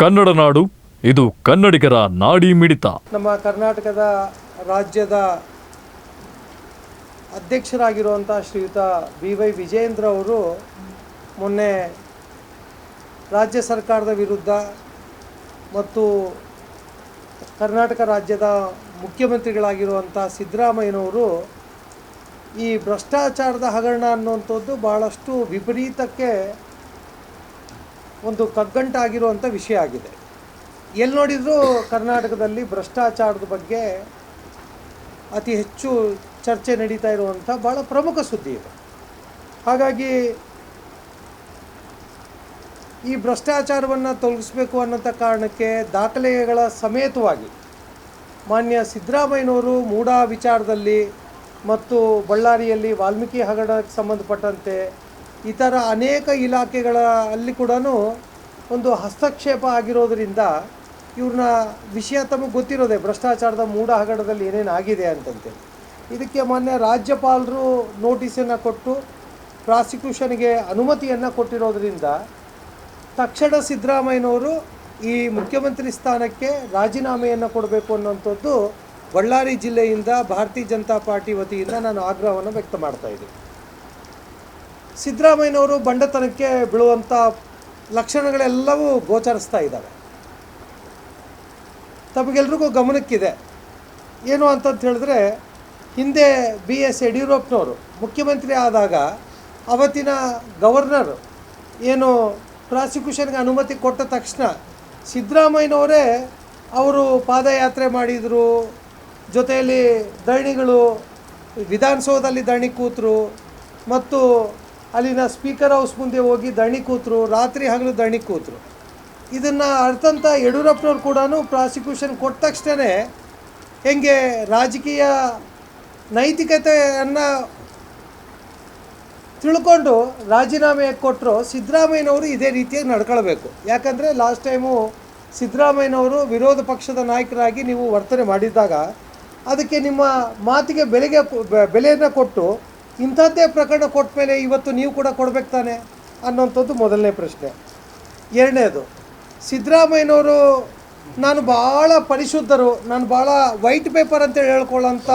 ಕನ್ನಡ ನಾಡು, ಇದು ಕನ್ನಡಿಗರ ನಾಡಿ ಮಿಡಿತ. ನಮ್ಮ ಕರ್ನಾಟಕದ ರಾಜ್ಯದ ಅಧ್ಯಕ್ಷರಾಗಿರುವಂಥ ಶ್ರೀಯುತ ಬಿ ವೈ ವಿಜಯೇಂದ್ರ ಅವರು ಮೊನ್ನೆ ರಾಜ್ಯ ಸರ್ಕಾರದ ವಿರುದ್ಧ ಮತ್ತು ಕರ್ನಾಟಕ ರಾಜ್ಯದ ಮುಖ್ಯಮಂತ್ರಿಗಳಾಗಿರುವಂಥ ಸಿದ್ದರಾಮಯ್ಯನವರು ಈ ಭ್ರಷ್ಟಾಚಾರದ ಹಗರಣ ಅನ್ನುವಂಥದ್ದು ಭಾಳಷ್ಟು ವಿಪರೀತಕ್ಕೆ ಒಂದು ಕಗ್ಗಂಟಾಗಿರುವಂಥ ವಿಷಯ ಆಗಿದೆ. ಎಲ್ಲಿ ನೋಡಿದರೂ ಕರ್ನಾಟಕದಲ್ಲಿ ಭ್ರಷ್ಟಾಚಾರದ ಬಗ್ಗೆ ಅತಿ ಹೆಚ್ಚು ಚರ್ಚೆ ನಡೀತಾ ಇರುವಂಥ ಭಾಳ ಪ್ರಮುಖ ಸುದ್ದಿ ಇದೆ. ಹಾಗಾಗಿ ಈ ಭ್ರಷ್ಟಾಚಾರವನ್ನು ತೊಲಗಿಸ್ಬೇಕು ಅನ್ನೋಂಥ ಕಾರಣಕ್ಕೆ ದಾಖಲೆಗಳ ಸಮೇತವಾಗಿ ಮಾನ್ಯ ಸಿದ್ದರಾಮಯ್ಯನವರು ಮೂಡಾ ವಿಚಾರದಲ್ಲಿ ಮತ್ತು ಬಳ್ಳಾರಿಯಲ್ಲಿ ವಾಲ್ಮೀಕಿ ಹಗರಣಕ್ಕೆ ಸಂಬಂಧಪಟ್ಟಂತೆ ಇತರ ಅನೇಕ ಇಲಾಖೆಗಳ ಅಲ್ಲಿ ಕೂಡ ಒಂದು ಹಸ್ತಕ್ಷೇಪ ಆಗಿರೋದರಿಂದ ಇವ್ರನ್ನ ವಿಷಯ ತಮಗೆ ಗೊತ್ತಿರೋದೆ, ಭ್ರಷ್ಟಾಚಾರದ ಮೂಢ ಹಗಡದಲ್ಲಿ ಏನೇನು ಆಗಿದೆ ಅಂತಂತೆ. ಇದಕ್ಕೆ ಮೊನ್ನೆ ರಾಜ್ಯಪಾಲರು ನೋಟಿಸನ್ನು ಕೊಟ್ಟು ಪ್ರಾಸಿಕ್ಯೂಷನ್ಗೆ ಅನುಮತಿಯನ್ನು ಕೊಟ್ಟಿರೋದರಿಂದ ತಕ್ಷಣ ಸಿದ್ದರಾಮಯ್ಯನವರು ಈ ಮುಖ್ಯಮಂತ್ರಿ ಸ್ಥಾನಕ್ಕೆ ರಾಜೀನಾಮೆಯನ್ನು ಕೊಡಬೇಕು ಅನ್ನೋಂಥದ್ದು ಬಳ್ಳಾರಿ ಜಿಲ್ಲೆಯಿಂದ ಭಾರತೀಯ ಜನತಾ ಪಾರ್ಟಿ ವತಿಯಿಂದ ನಾನು ಆಗ್ರಹವನ್ನು ವ್ಯಕ್ತ ಮಾಡ್ತಾ ಇದ್ದೀನಿ. ಸಿದ್ದರಾಮಯ್ಯನವರು ಬಂಡತನಕ್ಕೆ ಬೀಳುವಂಥ ಲಕ್ಷಣಗಳೆಲ್ಲವೂ ಗೋಚರಿಸ್ತಾ ಇದ್ದಾವೆ. ತಮಗೆಲ್ರಿಗೂ ಗಮನಕ್ಕಿದೆ. ಏನು ಅಂತಂತ ಹೇಳಿದ್ರೆ, ಹಿಂದೆ ಬಿ ಎಸ್ ಯಡಿಯೂರಪ್ಪನವರು ಮುಖ್ಯಮಂತ್ರಿ ಆದಾಗ ಅವತ್ತಿನ ಗವರ್ನರ್ ಏನು ಪ್ರಾಸಿಕ್ಯೂಷನ್ಗೆ ಅನುಮತಿ ಕೊಟ್ಟ ತಕ್ಷಣ ಸಿದ್ದರಾಮಯ್ಯನವರೇ ಅವರು ಪಾದಯಾತ್ರೆ ಮಾಡಿದರು, ಜೊತೆಯಲ್ಲಿ ಧರಣಿಗಳು ವಿಧಾನಸೌಧದಲ್ಲಿ ಧರಣಿ ಕೂತರು, ಮತ್ತು ಅಲ್ಲಿನ ಸ್ಪೀಕರ್ ಹೌಸ್ ಮುಂದೆ ಹೋಗಿ ದಣಿ ಕೂತರು, ರಾತ್ರಿ ಹಗಲು ದಣಿ ಕೂತರು. ಇದನ್ನು ಅರ್ಥಂತ ಯಡಿಯೂರಪ್ಪನವ್ರು ಕೂಡ ಪ್ರಾಸಿಕ್ಯೂಷನ್ ಕೊಟ್ಟ ತಕ್ಷಣ ಹೆಂಗೆ ರಾಜಕೀಯ ನೈತಿಕತೆಯನ್ನು ತಿಳ್ಕೊಂಡು ರಾಜೀನಾಮೆ ಕೊಟ್ಟರು ಸಿದ್ದರಾಮಯ್ಯನವರು ಇದೇ ರೀತಿಯಾಗಿ ನಡ್ಕೊಳ್ಬೇಕು. ಯಾಕಂದರೆ ಲಾಸ್ಟ್ ಟೈಮು ಸಿದ್ದರಾಮಯ್ಯನವರು ವಿರೋಧ ಪಕ್ಷದ ನಾಯಕರಾಗಿ ನೀವು ವರ್ತನೆ ಮಾಡಿದ್ದಾಗ ಅದಕ್ಕೆ ನಿಮ್ಮ ಮಾತಿಗೆ ಬೆಲೆಗೆ, ಬೆಲೆಯನ್ನು ಕೊಟ್ಟು ಇಂಥದ್ದೇ ಪ್ರಕರಣ ಕೊಟ್ಟ ಮೇಲೆ ಇವತ್ತು ನೀವು ಕೂಡ ಕೊಡ್ಬೇಕು ತಾನೆ ಅನ್ನೋಂಥದ್ದು ಮೊದಲನೇ ಪ್ರಶ್ನೆ. ಎರಡನೇದು, ಸಿದ್ದರಾಮಯ್ಯನವರು ನಾನು ಭಾಳ ಪರಿಶುದ್ಧರು, ನಾನು ಭಾಳ ವೈಟ್ ಪೇಪರ್ ಅಂತೇಳಿ ಹೇಳ್ಕೊಳ್ಳೋಂಥ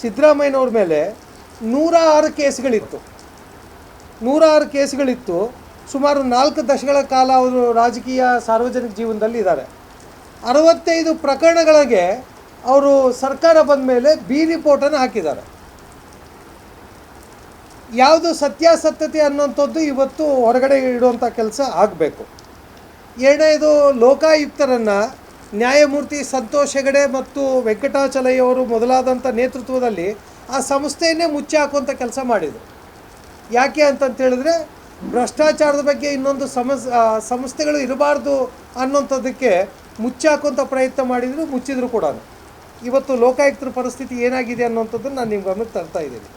ಸಿದ್ದರಾಮಯ್ಯನವ್ರ ಮೇಲೆ ನೂರ ಆರು ಕೇಸ್ಗಳಿತ್ತು. ನೂರಾರು ಕೇಸ್ಗಳಿತ್ತು. ಸುಮಾರು ನಾಲ್ಕು ದಶಕಗಳ ಕಾಲ ಅವರು ರಾಜಕೀಯ ಸಾರ್ವಜನಿಕ ಜೀವನದಲ್ಲಿ ಇದ್ದಾರೆ. ಅರವತ್ತೈದು ಪ್ರಕರಣಗಳಿಗೆ ಅವರು ಸರ್ಕಾರ ಬಂದ ಮೇಲೆ ಬಿ ರಿಪೋರ್ಟನ್ನು ಹಾಕಿದ್ದಾರೆ. ಯಾವುದು ಸತ್ಯಾಸತ್ಯತೆ ಅನ್ನೋಂಥದ್ದು ಇವತ್ತು ಹೊರಗಡೆ ಇಡುವಂಥ ಕೆಲಸ ಆಗಬೇಕು. ಎರಡನೇದು ಲೋಕಾಯುಕ್ತರನ್ನು ನ್ಯಾಯಮೂರ್ತಿ ಸಂತೋಷ್ ಹೆಗಡೆ ಮತ್ತು ವೆಂಕಟಾಚಲಯ್ಯವರು ಮೊದಲಾದಂಥ ನೇತೃತ್ವದಲ್ಲಿ ಆ ಸಂಸ್ಥೆಯನ್ನೇ ಮುಚ್ಚಿ ಹಾಕುವಂಥ ಕೆಲಸ ಮಾಡಿದರು. ಯಾಕೆ ಅಂತಂತ ಹೇಳಿದ್ರೆ ಭ್ರಷ್ಟಾಚಾರದ ಬಗ್ಗೆ ಇನ್ನೊಂದು ಸಮಸ್ ಸಂಸ್ಥೆಗಳು ಇರಬಾರ್ದು ಅನ್ನೋಂಥದ್ದಕ್ಕೆ ಮುಚ್ಚಾಕುವಂಥ ಪ್ರಯತ್ನ ಮಾಡಿದರು, ಮುಚ್ಚಿದ್ರು ಕೂಡ ಇವತ್ತು ಲೋಕಾಯುಕ್ತರ ಪರಿಸ್ಥಿತಿ ಏನಾಗಿದೆ ಅನ್ನೋಂಥದ್ದನ್ನು ನಾನು ನಿಮ್ಮ ಗಮನಕ್ಕೆ ತರ್ತಾ ಇದ್ದೀನಿ.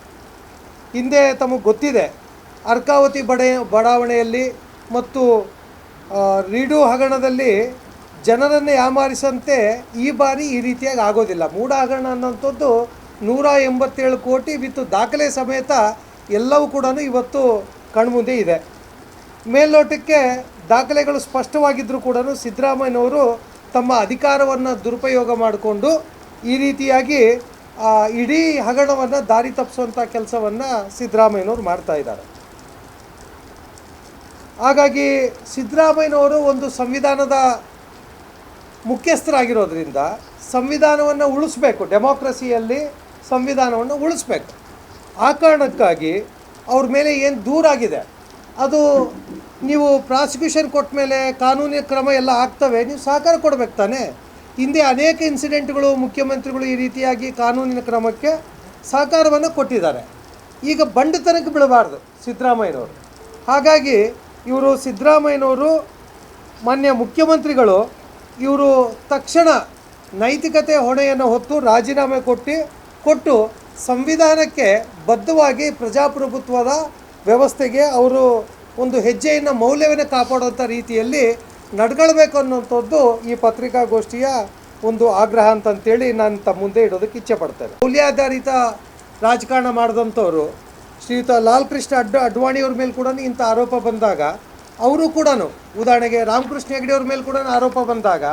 ಹಿಂದೆ ತಮಗೆ ಗೊತ್ತಿದೆ. ಅರ್ಕಾವತಿ ಬಡ, ಬಡಾವಣೆಯಲ್ಲಿ ಮತ್ತು ರೀಡು ಹಗರಣದಲ್ಲಿ ಜನರನ್ನು ಯಾಮಾರಿಸಂತೆ ಈ ಬಾರಿ ಈ ರೀತಿಯಾಗಿ ಆಗೋದಿಲ್ಲ. ಮೂಡ ಹಗರಣ ಅನ್ನೋಂಥದ್ದು ನೂರ ಎಂಬತ್ತೇಳು ಕೋಟಿ ವಿತ್ತು ದಾಖಲೆ ಸಮೇತ ಎಲ್ಲವೂ ಕೂಡ ಇವತ್ತು ಕಣ್ಮುಂದೆ ಇದೆ. ಮೇಲ್ನೋಟಕ್ಕೆ ದಾಖಲೆಗಳು ಸ್ಪಷ್ಟವಾಗಿದ್ದರೂ ಕೂಡ ಸಿದ್ದರಾಮಯ್ಯನವರು ತಮ್ಮ ಅಧಿಕಾರವನ್ನು ದುರುಪಯೋಗ ಮಾಡಿಕೊಂಡು ಈ ರೀತಿಯಾಗಿ ಇಡೀ ಹಗರಣವನ್ನು ದಾರಿ ತಪ್ಪಿಸುವಂಥ ಕೆಲಸವನ್ನು ಸಿದ್ದರಾಮಯ್ಯನವರು ಮಾಡ್ತಾ ಇದ್ದಾರೆ. ಹಾಗಾಗಿ ಸಿದ್ದರಾಮಯ್ಯನವರು ಒಂದು ಸಂವಿಧಾನದ ಮುಖ್ಯಸ್ಥರಾಗಿರೋದ್ರಿಂದ ಸಂವಿಧಾನವನ್ನು ಉಳಿಸ್ಬೇಕು, ಡೆಮೋಕ್ರಸಿಯಲ್ಲಿ ಸಂವಿಧಾನವನ್ನು ಉಳಿಸ್ಬೇಕು. ಆ ಕಾರಣಕ್ಕಾಗಿ ಅವ್ರ ಮೇಲೆ ಏನು ದೂರಾಗಿದೆ ಅದು ನೀವು ಪ್ರಾಸಿಕ್ಯೂಷನ್ ಕೊಟ್ಟ ಮೇಲೆ ಕಾನೂನಿನ ಕ್ರಮ ಎಲ್ಲ ಆಗ್ತವೆ, ನೀವು ಸಹಕಾರ ಕೊಡ್ಬೇಕು ತಾನೇ? ಹಿಂದೆ ಅನೇಕ ಇನ್ಸಿಡೆಂಟ್ಗಳು, ಮುಖ್ಯಮಂತ್ರಿಗಳು ಈ ರೀತಿಯಾಗಿ ಕಾನೂನಿನ ಕ್ರಮಕ್ಕೆ ಸಹಕಾರವನ್ನು ಕೊಟ್ಟಿದ್ದಾರೆ. ಈಗ ಬಂಡತನಕ್ಕೆ ಬಿಡಬಾರ್ದು ಸಿದ್ದರಾಮಯ್ಯನವರು. ಹಾಗಾಗಿ ಇವರು ಸಿದ್ದರಾಮಯ್ಯನವರು, ಮಾನ್ಯ ಮುಖ್ಯಮಂತ್ರಿಗಳು ಇವರು ತಕ್ಷಣ ನೈತಿಕತೆ ಹೊಣೆಯನ್ನು ಹೊತ್ತು ರಾಜೀನಾಮೆ ಕೊಟ್ಟು ಕೊಟ್ಟು ಸಂವಿಧಾನಕ್ಕೆ ಬದ್ಧವಾಗಿ ಪ್ರಜಾಪ್ರಭುತ್ವದ ವ್ಯವಸ್ಥೆಗೆ ಅವರು ಒಂದು ಹೆಜ್ಜೆಯನ್ನು, ಮೌಲ್ಯವನ್ನು ಕಾಪಾಡುವಂಥ ರೀತಿಯಲ್ಲಿ ನಡ್ಕೊಳ್ಬೇಕು ಅನ್ನುವಂಥದ್ದು ಈ ಪತ್ರಿಕಾಗೋಷ್ಠಿಯ ಒಂದು ಆಗ್ರಹ ಅಂತಂತೇಳಿ ನಾನು ತಮ್ಮ ಮುಂದೆ ಇಡೋದಕ್ಕೆ ಇಚ್ಛೆ ಪಡ್ತೇನೆ. ಮೌಲ್ಯಾಧಾರಿತ ರಾಜಕಾರಣ ಮಾಡಿದಂಥವ್ರು, ಶ್ರೀಯುತ ಲಾಲ್ಕೃಷ್ಣ ಅಡ್ ಅಡ್ವಾಣಿಯವ್ರ ಮೇಲೆ ಕೂಡ ಇಂಥ ಆರೋಪ ಬಂದಾಗ, ಅವರು ಕೂಡ ಉದಾಹರಣೆಗೆ ರಾಮಕೃಷ್ಣ ಹೆಗಡೆ ಅವ್ರ ಮೇಲೆ ಕೂಡ ಆರೋಪ ಬಂದಾಗ,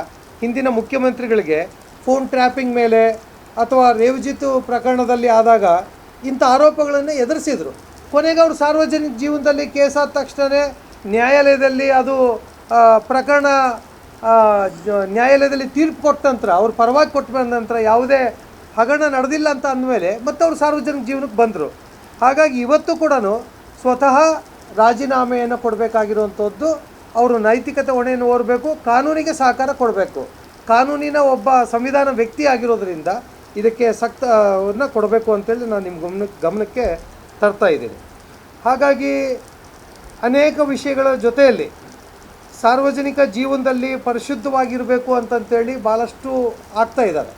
ಹಿಂದಿನ ಮುಖ್ಯಮಂತ್ರಿಗಳಿಗೆ ಫೋನ್ ಟ್ರ್ಯಾಪಿಂಗ್ ಮೇಲೆ ಅಥವಾ ರೇವಜಿತ್ ಪ್ರಕರಣದಲ್ಲಿ ಆದಾಗ ಇಂಥ ಆರೋಪಗಳನ್ನು ಎದುರಿಸಿದರು. ಕೊನೆಗೆ ಅವರು ಸಾರ್ವಜನಿಕ ಜೀವನದಲ್ಲಿ ಕೇಸಾದ ತಕ್ಷಣವೇ ನ್ಯಾಯಾಲಯದಲ್ಲಿ ಅದು ಪ್ರಕರಣ ನ್ಯಾಯಾಲಯದಲ್ಲಿ ತೀರ್ಪು ಕೊಟ್ಟ ನಂತರ, ಅವ್ರು ಪರವಾಗಿ ಕೊಟ್ಟು ಬಂದ ನಂತರ ಯಾವುದೇ ಹಗರಣ ನಡೆದಿಲ್ಲ ಅಂತ ಅಂದಮೇಲೆ ಮತ್ತೆ ಅವರು ಸಾರ್ವಜನಿಕ ಜೀವನಕ್ಕೆ ಬಂದರು. ಹಾಗಾಗಿ ಇವತ್ತು ಕೂಡ ಸ್ವತಃ ರಾಜೀನಾಮೆಯನ್ನು ಕೊಡಬೇಕಾಗಿರುವಂಥದ್ದು ಅವರು ನೈತಿಕತೆ ಹೊಣೆಯನ್ನು ಓರಬೇಕು, ಕಾನೂನಿಗೆ ಸಹಕಾರ ಕೊಡಬೇಕು. ಕಾನೂನಿನ ಒಬ್ಬ ಸಂವಿಧಾನ ವ್ಯಕ್ತಿ ಆಗಿರೋದ್ರಿಂದ ಇದಕ್ಕೆ ಸಕ್ತವನ್ನು ಕೊಡಬೇಕು ಅಂತೇಳಿ ನಾನು ನಿಮ್ಮ ಗಮನಕ್ಕೆ ಗಮನಕ್ಕೆ ತರ್ತಾ ಇದ್ದೀನಿ. ಹಾಗಾಗಿ ಅನೇಕ ವಿಷಯಗಳ ಜೊತೆಯಲ್ಲಿ ಸಾರ್ವಜನಿಕ ಜೀವನದಲ್ಲಿ ಪರಿಶುದ್ಧವಾಗಿರಬೇಕು ಅಂತಂತೇಳಿ ಭಾಳಷ್ಟು ಆಗ್ತಾ ಇದ್ದಾರೆ.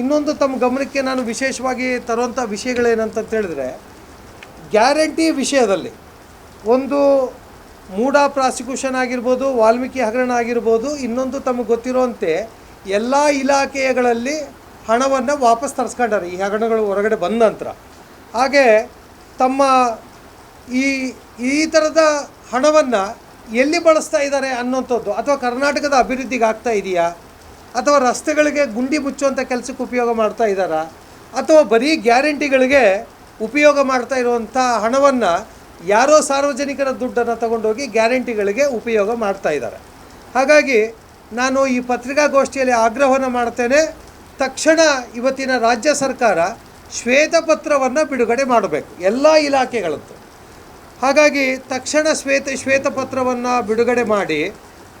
ಇನ್ನೊಂದು ತಮ್ಮ ಗಮನಕ್ಕೆ ನಾನು ವಿಶೇಷವಾಗಿ ತರುವಂಥ ವಿಷಯಗಳೇನಂತ ಹೇಳಿದ್ರೆ, ಗ್ಯಾರಂಟಿ ವಿಷಯದಲ್ಲಿ ಒಂದು ಮೂಡಾ ಪ್ರಾಸಿಕ್ಯೂಷನ್ ಆಗಿರ್ಬೋದು, ವಾಲ್ಮೀಕಿ ಹಗರಣ ಆಗಿರ್ಬೋದು, ಇನ್ನೊಂದು ತಮಗೆ ಗೊತ್ತಿರುವಂತೆ ಎಲ್ಲ ಇಲಾಖೆಗಳಲ್ಲಿ ಹಣವನ್ನು ವಾಪಸ್ ತರಿಸ್ಕೊಂಡಾರೆ, ಈ ಹಗರಣಗಳು ಹೊರಗಡೆ ಬಂದ ನಂತರ. ಹಾಗೆ ತಮ್ಮ ಈ ಈ ಥರದ ಹಣವನ್ನು ಎಲ್ಲಿ ಬಳಸ್ತಾ ಇದ್ದಾರೆ ಅನ್ನೋಂಥದ್ದು? ಅಥವಾ ಕರ್ನಾಟಕದ ಅಭಿವೃದ್ಧಿಗೆ ಆಗ್ತಾ ಇದೆಯಾ? ಅಥವಾ ರಸ್ತೆಗಳಿಗೆ ಗುಂಡಿ ಮುಚ್ಚುವಂಥ ಕೆಲಸಕ್ಕೆ ಉಪಯೋಗ ಮಾಡ್ತಾ ಇದ್ದಾರಾ? ಅಥವಾ ಬರೀ ಗ್ಯಾರಂಟಿಗಳಿಗೆ ಉಪಯೋಗ ಮಾಡ್ತಾ ಇರುವಂಥ ಹಣವನ್ನು ಯಾರೋ ಸಾರ್ವಜನಿಕರ ದುಡ್ಡನ್ನು ತಗೊಂಡೋಗಿ ಗ್ಯಾರಂಟಿಗಳಿಗೆ ಉಪಯೋಗ ಮಾಡ್ತಾ ಇದ್ದಾರೆ. ಹಾಗಾಗಿ ನಾನು ಈ ಪತ್ರಿಕಾಗೋಷ್ಠಿಯಲ್ಲಿ ಆಗ್ರಹವನ್ನು ಮಾಡ್ತೇನೆ. ತಕ್ಷಣ ಇವತ್ತಿನ ರಾಜ್ಯ ಸರ್ಕಾರ ಶ್ವೇತಪತ್ರವನ್ನು ಬಿಡುಗಡೆ ಮಾಡಬೇಕು. ಎಲ್ಲ ಇಲಾಖೆಗಳದ್ದು ಹಾಗಾಗಿ ತಕ್ಷಣ ಶ್ವೇತ ಶ್ವೇತಪತ್ರವನ್ನು ಬಿಡುಗಡೆ ಮಾಡಿ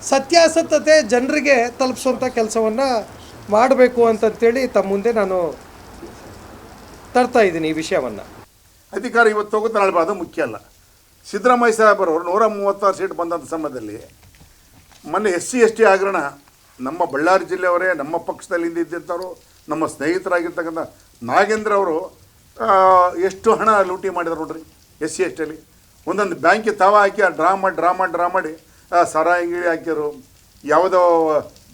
ಸತ್ಯಾಸತ್ಯತೆ ಜನರಿಗೆ ತಲುಪಿಸುವಂಥ ಕೆಲಸವನ್ನು ಮಾಡಬೇಕು ಅಂತಂತೇಳಿ ತಮ್ಮ ಮುಂದೆ ನಾನು ತರ್ತಾ ಇದ್ದೀನಿ ಈ ವಿಷಯವನ್ನು. ಅಧಿಕಾರ ಇವತ್ತು ಹೋಗುತ್ತೆ ನಾಳೆ ಮುಖ್ಯ ಅಲ್ಲ. ಸಿದ್ದರಾಮಯ್ಯ ಸಾಹೇಬರವರು ನೂರ ಮೂವತ್ತಾರು ಸೀಟ್ ಬಂದಂಥ ಸಮಯದಲ್ಲಿ ಮೊನ್ನೆ ಎಸ್ ಸಿ, ಎಸ್ ಟಿ ಹಗರಣ ನಮ್ಮ ಬಳ್ಳಾರಿ ಜಿಲ್ಲೆಯವರೇ, ನಮ್ಮ ಪಕ್ಷದಲ್ಲಿ ಇದ್ದಂಥವ್ರು ನಮ್ಮ ಸ್ನೇಹಿತರಾಗಿರ್ತಕ್ಕಂಥ ನಾಗೇಂದ್ರ ಅವರು ಎಷ್ಟು ಹಣ ಲೂಟಿ ಮಾಡಿದ್ರು ನೋಡ್ರಿ, ಎಸ್ ಸಿ, ಎಸ್ ಟಿಯಲ್ಲಿ ಒಂದೊಂದು ಬ್ಯಾಂಕಿಗೆ ತಾವ ಹಾಕಿ ಆ ಡ್ರಾ ಮಾಡಿ ಡ್ರಾ ಮಾಡಿ ಡ್ರಾ ಮಾಡಿ ಗಿಳಿ ಹಾಕಿದ್ರು ಯಾವುದೋ,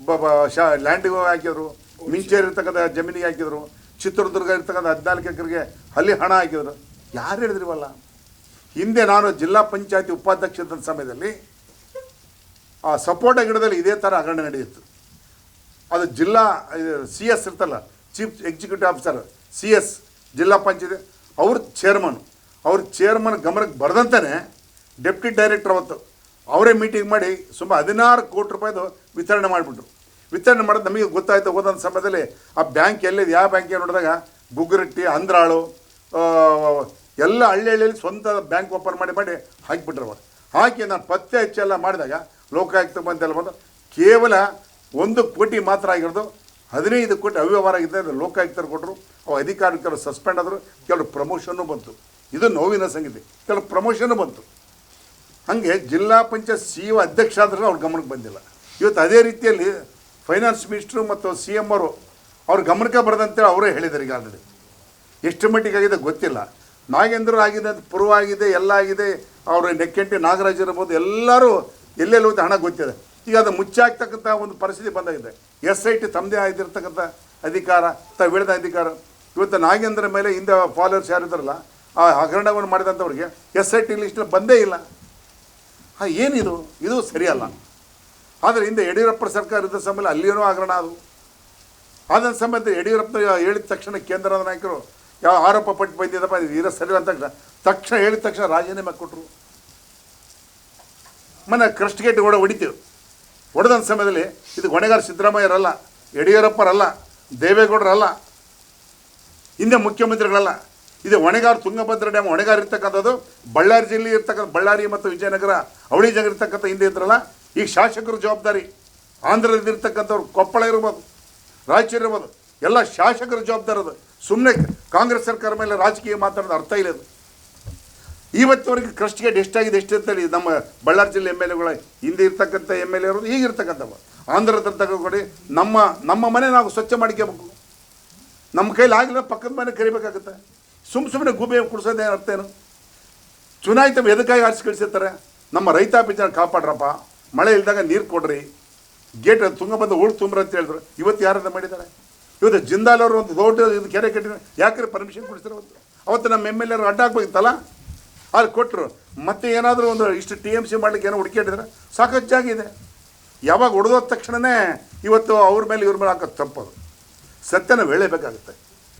ಬ ಶಾ, ಲ್ಯಾಂಡಿಗೆ ಹಾಕಿದ್ರು ಮಿಂಚೇರಿ ಇರ್ತಕ್ಕಂಥ ಜಮೀನಿಗೆ ಹಾಕಿದರು ಚಿತ್ರದುರ್ಗ ಇರ್ತಕ್ಕಂಥ ಹದಿನಾಲ್ಕು ಎಕರೆಗೆ ಅಲ್ಲಿ ಹಣ ಹಾಕಿದರು ಯಾರು ಹೇಳಿದ್ರಿವಲ್ಲ ಹಿಂದೆ ನಾನು ಜಿಲ್ಲಾ ಪಂಚಾಯತಿ ಉಪಾಧ್ಯಕ್ಷ ಇದ್ದಂಥ ಸಮಯದಲ್ಲಿ ಆ ಸಪೋಟ ಗಿಡದಲ್ಲಿ ಇದೇ ಥರ ಹಗರಣ ನಡೆಯಿತು ಅದು ಜಿಲ್ಲಾ ಸಿ ಎಸ್ ಇರ್ತಲ್ಲ, chief executive officer, C S, ಜಿಲ್ಲಾ ಪಂಚಾಯತಿ, ಅವ್ರ ಚೇರ್ಮನ್ ಅವ್ರ ಚೇರ್ಮನ್ ಗಮನಕ್ಕೆ ಬರೆದಂತಾನೆ ಡೆಪ್ಟಿ ಡೈರೆಕ್ಟರ್ ಅವತ್ತು ಅವರೇ ಮೀಟಿಂಗ್ ಮಾಡಿ ಸುಮಾರು ಹದಿನಾರು ಕೋಟಿ ರೂಪಾಯಿದು ವಿತರಣೆ ಮಾಡಿಬಿಟ್ರು. ವಿತರಣೆ ಮಾಡೋದು ನಮಗೆ ಗೊತ್ತಾಯ್ತು ಹೋದಂಥ ಸಮಯದಲ್ಲಿ ಆ ಬ್ಯಾಂಕ್ ಎಲ್ಲಿದೆ, ಯಾವ ಬ್ಯಾಂಕಿಗೆ ನೋಡಿದಾಗ ಬುಗ್ಗುರಟ್ಟಿ ಅಂದ್ರಾಳು ಎಲ್ಲ ಹಳ್ಳಿ ಹಳ್ಳಿಯಲ್ಲಿ ಸ್ವಂತ ಬ್ಯಾಂಕ್ ಓಪನ್ ಮಾಡಿ ಮಾಡಿ ಹಾಕಿಬಿಟ್ರು ಅವರು. ಹಾಕಿ ನಾನು ಪತ್ತೆ ಹಚ್ಚೆಲ್ಲ ಮಾಡಿದಾಗ ಲೋಕಾಯುಕ್ತ ಬಂದೆಲ್ಲ ಬಂದು ಕೇವಲ ಒಂದು ಕೋಟಿ ಮಾತ್ರ ಆಗಿರೋದು. ಹದಿನೈದು ಕೋಟಿ ಅವ್ಯವಹಾರ ಆಗಿದೆ ಅದು ಲೋಕಾಯುಕ್ತರು ಕೊಟ್ಟರು, ಅವು ಅಧಿಕಾರಿಗಳು ಸಸ್ಪೆಂಡ್ ಆದರು ಕೆಲವರು ಪ್ರಮೋಷನ್ನು ಬಂತು. ಇದು ನೋವಿನ ಸಂಗತಿ. ಕೆಲವು ಪ್ರಮೋಷನ್ ಬಂತು. ಹಾಗೆ ಜಿಲ್ಲಾ ಪಂಚಾಯತ್ ಸಿ ಒ ಅಧ್ಯಕ್ಷ ಆದ್ರೂ ಅವ್ರ ಗಮನಕ್ಕೆ ಬಂದಿಲ್ಲ. ಇವತ್ತು ಅದೇ ರೀತಿಯಲ್ಲಿ ಫೈನಾನ್ಸ್ ಮಿನಿಸ್ಟ್ರು ಮತ್ತು ಸಿ ಎಂ ಅವರು ಅವ್ರ ಗಮನಕ್ಕೆ ಬರದಂತೇಳಿ ಅವರೇ ಹೇಳಿದ್ದಾರೆ ಈಗ ಆಲ್ರೆಡಿ ಎಷ್ಟು ಮಟ್ಟಿಗೆ ಆಗಿದೆ ಗೊತ್ತಿಲ್ಲ. ನಾಗೇಂದ್ರ ಆಗಿದೆ ಅಂತ ಆಗಿದೆ, ಎಲ್ಲ ಆಗಿದೆ, ಅವರು ನೆಕ್ಕೆಂಟಿ ನಾಗರಾಜ್ ಇರ್ಬೋದು, ಎಲ್ಲರೂ ಎಲ್ಲೆಲ್ಲಿ ಹೋಗುತ್ತೆ ಹಣ ಗೊತ್ತಿದೆ. ಈಗ ಅದು ಮುಚ್ಚಾಗ್ತಕ್ಕಂಥ ಒಂದು ಪರಿಸ್ಥಿತಿ ಬಂದಾಗಿದೆ. ಎಸ್ ಐ ಟಿ ತಮ್ಮದೇ ಆಗಿರ್ತಕ್ಕಂಥ ಅಧಿಕಾರ, ತಾವು ಹೇಳಿದ ಅಧಿಕಾರ. ಇವತ್ತು ನಾಗೇಂದ್ರ ಮೇಲೆ ಹಿಂದೆ ಫಾಲೋವರ್ಸ್ ಯಾರಿದ್ದಾರಲ್ಲ ಆ ಹಗರಣವನ್ನು ಮಾಡಿದಂಥವ್ರಿಗೆ ಎಸ್ ಐ ಟಿ ಲಿಸ್ಟಲ್ಲಿ ಬಂದೇ ಇಲ್ಲ. ಹಾಂ, ಏನಿದು? ಇದು ಸರಿಯಲ್ಲ. ಆದರೆ ಹಿಂದೆ ಯಡಿಯೂರಪ್ಪರ ಸರ್ಕಾರ ಇದ್ದ ಸಮಯ ಅಲ್ಲಿಯೂ ಹಗರಣ ಅದು. ಆದ ಸಮಯದ ಯಡಿಯೂರಪ್ಪ ಹೇಳಿದ ತಕ್ಷಣ ಕೇಂದ್ರ ನಾಯಕರು ಯಾವ ಆರೋಪ ಪಟ್ಟು ಬಂದಿದ್ದಪ್ಪ, ಇದು ಇರೋ ಸರಿ ಅಂತ ತಕ್ಷಣ ಹೇಳಿದ ತಕ್ಷಣ ರಾಜೀನಾಮೆ ಕೊಟ್ಟರು ಮನೆ ಕ್ರಸ್ಟ್ ಹೊಡ ಹೊಡಿತೀವಿ ಹೊಡೆದಂಥ ಸಮಯದಲ್ಲಿ ಇದು ಹೊಣೆಗಾರ ಸಿದ್ದರಾಮಯ್ಯರಲ್ಲ, ಯಡಿಯೂರಪ್ಪರಲ್ಲ, ದೇವೇಗೌಡರಲ್ಲ, ಹಿಂದೆ ಮುಖ್ಯಮಂತ್ರಿಗಳಲ್ಲ ಇದು ಹೊಣೆಗಾರ ತುಂಗಭದ್ರ ಡ್ಯಾಮ್ ಹೊಣೆಗಾರ ಇರ್ತಕ್ಕಂಥದ್ದು, ಬಳ್ಳಾರಿ ಜಿಲ್ಲೆ ಇರ್ತಕ್ಕಂಥ, ಬಳ್ಳಾರಿ ಮತ್ತು ವಿಜಯನಗರ, ಅವಳಿ ಜಾಗ ಇರ್ತಕ್ಕಂಥ ಹಿಂದೆ ಇದ್ರಲ್ಲ, ಈಗ ಶಾಸಕರ ಜವಾಬ್ದಾರಿ. ಆಂಧ್ರದಲ್ಲಿ ಇರ್ತಕ್ಕಂಥವ್ರು ಕೊಪ್ಪಳ ಇರ್ಬೋದು, ರಾಯಚೂರು ಇರ್ಬೋದು, ಎಲ್ಲ ಶಾಸಕರ ಜವಾಬ್ದಾರಿ ಅದು. ಸುಮ್ಮನೆ ಕಾಂಗ್ರೆಸ್ ಸರ್ಕಾರ ಮೇಲೆ ರಾಜಕೀಯ ಮಾತಾಡೋದು ಅರ್ಥ ಇಲ್ಲ ಅದು ಇವತ್ತುವರೆಗೆ ಕ್ರಸ್ಟ್ ಗೇಟ್ ಎಷ್ಟಾಗಿದೆ ಎಷ್ಟು ಅಂತೇಳಿ ನಮ್ಮ ಬಳ್ಳಾರಿ ಜಿಲ್ಲೆ ಎಂ ಎಲ್ ಎಗಳ ಹಿಂದೆ ಇರ್ತಕ್ಕಂಥ ಎಂ ಎಲ್ ಎ ಇರೋದು ಈಗ ಇರ್ತಕ್ಕಂಥವು ಆಂಧ್ರದ ತಗೊಂಡು ನಮ್ಮ ನಮ್ಮ ಮನೆ ನಾವು ಸ್ವಚ್ಛ ಮಾಡ್ಕೋಬೇಕು ನಮ್ಮ ಕೈಲಿ ಆಗಲಿಲ್ಲ ಪಕ್ಕದ ಮನೆ ಕರಿಬೇಕಾಗುತ್ತೆ. ಸುಮ್ಮ ಸುಮ್ಮನೆ ಗೂಬೆ ಕುಡಿಸೋದೇ ಅರ್ಥ ಏನು? ಚುನಾಯಿತ ಎದಕ್ಕಾಗಿ ಆರಿಸಿ ಕಳಿಸಿರ್ತಾರೆ? ನಮ್ಮ ರೈತಾಪಿ ಜನ ಕಾಪಾಡ್ರಪ್ಪ. ಮಳೆ ಇಲ್ದಾಗ ನೀರು ಕೊಡ್ರಿ. ಗೇಟ್ ತುಂಗ ಬಂದು ಹೋಳು ತುಂಬ್ರ ಅಂತ ಹೇಳಿದ್ರು. ಇವತ್ತು ಯಾರನ್ನ ಮಾಡಿದ್ದಾರೆ? ಇವತ್ತು ಜಿಂದಾಲ್ ಅವರು ಒಂದು ದೊಡ್ಡ ಇದು ಕೆರೆ ಕಟ್ಟಿದ್ರು ಯಾಕ್ರೆ ಪರ್ಮಿಷನ್ ಕೊಡಿಸಿರೋ ಅವತ್ತು ನಮ್ಮ ಎಂ ಎಲ್ ಎರು ಅಡ್ಡ ಹಾಕ್ಬೇಕಿತ್ತಲ್ಲ ಅಲ್ಲಿ ಕೊಟ್ಟರು ಮತ್ತೆ ಏನಾದರೂ ಒಂದು ಇಷ್ಟು ಟಿ ಎಂ ಸಿ ಮಾಡ್ಲಿಕ್ಕೆ ಏನೋ ಹುಡುಕಿಟ್ಟಿದ್ರೆ ಸಾಕಷ್ಟು ಯಾವಾಗ ಹೊಡೆದೋದ ತಕ್ಷಣವೇ ಇವತ್ತು ಅವ್ರ ಮೇಲೆ ಇವ್ರ ಮೇಲೆ ಹಾಕೋದು ತಪ್ಪದು ಸತ್ಯನ ವೇಳಬೇಕಾಗುತ್ತೆ